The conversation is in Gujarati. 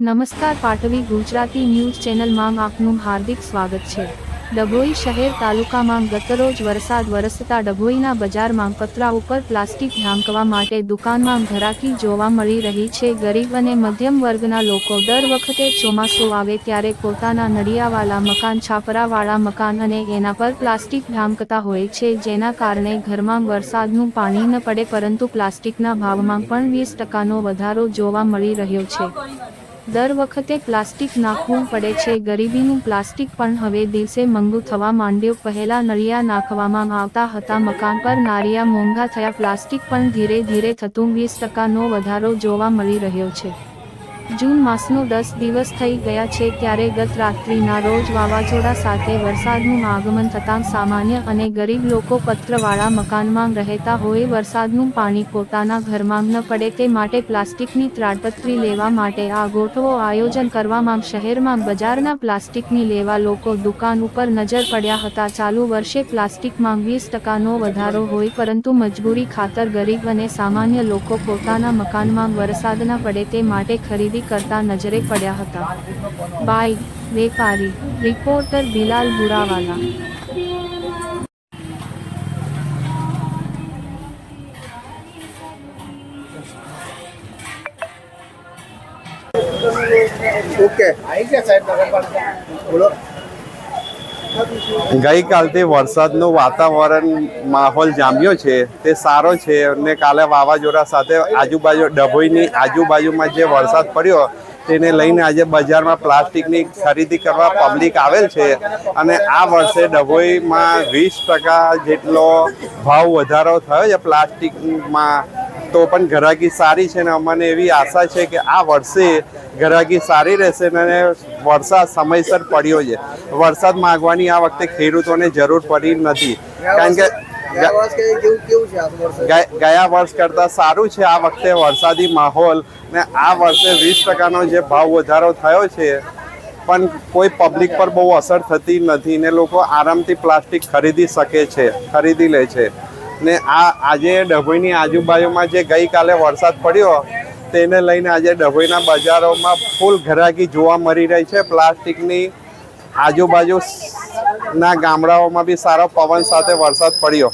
નમસ્કાર પાટવી ગુજરાતી ન્યૂઝ ચેનલમાં આપનું હાર્દિક સ્વાગત છે. ડભોઈ શહેર તાલુકામાં ગતરોજ વરસાદ વરસતા ડભોઈના બજારમાં પતરા ઉપર પ્લાસ્ટિક ઢાંકવા માટે દુકાનમાં ઘરાકી જોવા મળી રહી છે. ગરીબ અને મધ્યમ વર્ગના લોકો દર વખતે ચોમાસું આવે ત્યારે પોતાના નળિયાવાળા મકાન, છાપરાવાળા મકાન અને એના પર પ્લાસ્ટિક ઢાંકતા હોય છે, જેના કારણે ઘરમાં વરસાદનું પાણી ન પડે, પરંતુ પ્લાસ્ટિકના ભાવમાં પણ વીસ ટકાનો વધારો જોવા મળી રહ્યો છે. દર વખતે પ્લાસ્ટિક નાખવું પડે છે. ગરીબીનું પ્લાસ્ટિક પણ હવે દિવસે મંગુ થવા માંડ્યું. પહેલા નળિયા નાખવામાં આવતા હતા. મકાન પર નારિયા મોંઘા થયા. પ્લાસ્ટિક પણ ધીરે ધીરે થતું. વીસ ટકાનો વધારો જોવા મળી રહ્યો છે. જૂન માસનો દસ દિવસ થઈ ગયા છે ત્યારે ગત રાત્રિના રોજ વાવાઝોડા સાથે વરસાદનું આગમન થતાં સામાન્ય અને ગરીબ લોકો પત્રવાળા મકાનમાં રહેતા હોય વરસાદનું પાણી પોતાના ઘરમાં ન પડે તે માટે પ્લાસ્ટિકની ત્રાટપત્રી લેવા માટે આ ગોઠવો આયોજન કરવામાં શહેરમાં બજારના પ્લાસ્ટિકની લેવા લોકો દુકાન ઉપર નજર પડ્યા હતા. ચાલુ વર્ષે પ્લાસ્ટિકમાં વીસ ટકાનો વધારો હોય પરંતુ મજબૂરી ખાતર ગરીબ અને સામાન્ય લોકો પોતાના મકાનમાં વરસાદ ન પડે તે માટે ખરીદી કરતા નજરે પડ્યા હતા. બાઇક વેપારી રિપોર્ટર બિલાલ બુરાવાલા. ઓકે આવી ગયા સાહેબ બોલો. ગઈકાલથી વરસાદનું વાતાવરણ માહોલ જામ્યો છે, તે સારો છે અને કાલે વાવાઝોડા સાથે આજુબાજુ ડભોઈની આજુબાજુમાં જે વરસાદ પડ્યો, તેને લઈને આજે બજારમાં પ્લાસ્ટિકની ખરીદી કરવા પબ્લિક આવેલ છે અને આ વર્ષે ડભોઈમાં વીસ ટકા જેટલો ભાવ વધારો થયો છે પ્લાસ્ટિકમાં તો પણ ઘરાકી સારી છે ને અમને એવી આશા છે કે આ વર્ષે ઘરાકી સારી રહેશે અને વરસાદ સમયસર પડ્યો છે. વરસાદ માગવાની આ વખતે ખેડૂતોને જરૂર પડી નથી. કારણ કે ગયા વર્ષ કરતાં સારું છે આ વખતે વરસાદી માહોલ ને આ વર્ષે વીસ ટકાનો જે ભાવ વધારો થયો છે પણ કોઈ પબ્લિક પર બહુ અસર થતી નથી ને લોકો આરામથી પ્લાસ્ટિક ખરીદી શકે છે ખરીદી લે છે. ને આ આજે ડભોઈની આજુબાજુમાં જે ગઈકાલે વરસાદ પડ્યો, તેને લઈને આજે ડભોઈના બજારોમાં ફૂલ ઘરાકી જોવા મળી રહી છે. પ્લાસ્ટિકની આજુબાજુ ના ગામડાઓમાં બી સારો પવન સાથે વરસાદ પડ્યો.